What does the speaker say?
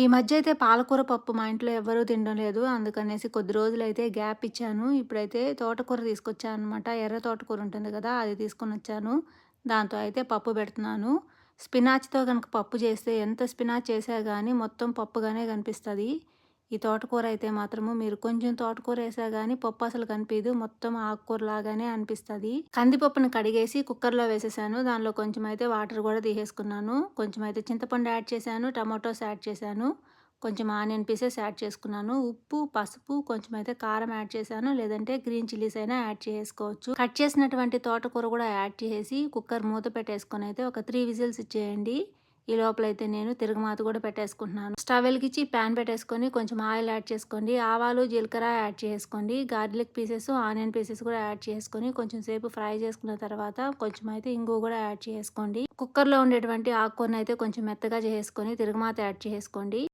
ఈ మధ్య అయితే పాలకూర పప్పు మా ఇంట్లో ఎవరూ తినడం లేదు. అందుకనేసి కొద్ది రోజులైతే గ్యాప్ ఇచ్చాను. ఇప్పుడైతే తోటకూర తీసుకొచ్చాను అనమాట ఎర్ర తోటకూర ఉంటుంది కదా అది తీసుకొని వచ్చాను. దాంతో అయితే పప్పు పెడుతున్నాను. స్పినాచ్తో కనుక పప్పు చేస్తే ఎంత స్పినాచ్ చేసా కానీ మొత్తం పప్పుగానే కనిపిస్తుంది. ఈ తోటకూర అయితే మాత్రము మీరు కొంచెం తోటకూర వేసా కానీ పప్పు అసలు కనిపించదు మొత్తం ఆకుకూర లాగానే అనిపిస్తుంది. కందిపప్పును కడిగేసి కుక్కర్లో వేసేసాను. దానిలో కొంచెం అయితే వాటర్ కూడా తీసేసుకున్నాను. కొంచెం అయితే చింతపండు యాడ్ చేశాను. టమాటోస్ యాడ్ చేశాను. కొంచెం ఆనియన్ పీసెస్ యాడ్ చేసుకున్నాను. ఉప్పు పసుపు కొంచెం అయితే కారం యాడ్ చేశాను. లేదంటే గ్రీన్ చిల్లీస్ అయినా యాడ్ చేసుకోవచ్చు. కట్ చేసినటువంటి తోటకూర కూడా యాడ్ చేసి కుక్కర్ మూత పెట్టేసుకొని అయితే ఒక త్రీ విజిల్స్ ఇచ్చేయండి. ఈ లోపల అయితే నేను తిరుగుమాత కూడా పెట్టేసుకుంటున్నాను. స్టవ్ వెలిగించి ప్యాన్ పెట్టేసుకొని కొంచెం ఆయిల్ యాడ్ చేసుకోండి. ఆవాలు జీలకర్ర యాడ్ చేసుకోండి. గార్లిక్ పీసెస్ ఆనియన్ పీసెస్ కూడా యాడ్ చేసుకొని కొంచెం సేపు ఫ్రై చేసుకున్న తర్వాత కొంచెం అయితే ఇంగు కూడా యాడ్ చేసుకోండి. కుక్కర్లో ఉండేటువంటి ఆకుకూరను అయితే కొంచెం మెత్తగా చేసుకొని తిరగమాత యాడ్ చేసుకోండి.